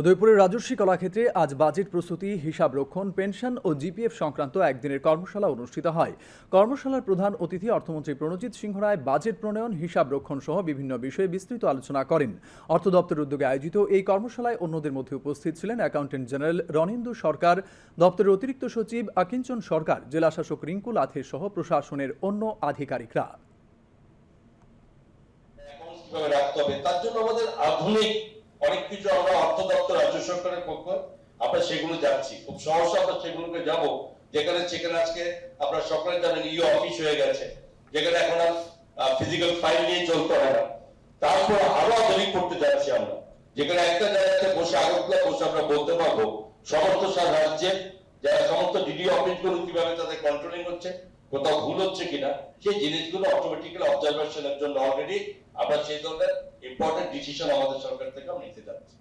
উদয়পুরের রাজস্বী কলাক্ষেত্রে আজ বাজেট প্রস্তুতি, হিসাব রক্ষণ, পেনশন ও জিপিএফ সংক্রান্ত একদিনের কর্মশালা অনুষ্ঠিত হয়। কর্মশালার প্রধান অতিথি অর্থমন্ত্রী প্রণজিৎ সিংহ রায় বাজেট প্রণয়ন, হিসাব রক্ষণ সহ বিভিন্ন বিষয়ে বিস্তৃত আলোচনা করেন। অর্থ দপ্তর উদ্যোগে আয়োজিত এই কর্মশালায় অন্যদের মধ্যে উপস্থিত ছিলেন অ্যাকাউন্টেন্ট জেনারেল রণেন্দু সরকার, দপ্তরের অতিরিক্ত সচিব আকিঞ্চন সরকার, জেলা শাসক রিঙ্কু লাথে সহ প্রশাসনের অন্য আধিকারিকরা। তার জন্য আমাদের আধুনিক অনেক কিছু আমরা অর্থ সরকারের পক্ষ, আমরা সেগুলো যাচ্ছি। খুব সহজে আমরা সেগুলোকে যাব। যেখানে সেখানে আজকে আপনারা সকলে জানেন, ইও অফিস হয়ে গেছে। যেখানে এখন আর ফিজিক্যাল ফাইল নিয়ে চলতে হয় না। তারপর আরও আধুনিক করতে যাচ্ছি আমরা। যেখানে একটা জায়গাতে বসে আগরতলা বসে আমরা বলতে পারব, সমস্ত সার রাজ্যে, যারা সমস্ত ডিডি অফিসগুলো কীভাবে তাদের কন্ট্রোলিং হচ্ছে, কোথাও ভুল হচ্ছে কিনা, সেই জিনিসগুলো অটোমেটিক্যালি অবজারভেশনের জন্য অলরেডি আমরা সেই ধরনের ইম্পর্টেন্ট ডিসিশন আমাদের সরকার থেকে নিতে যাচ্ছি।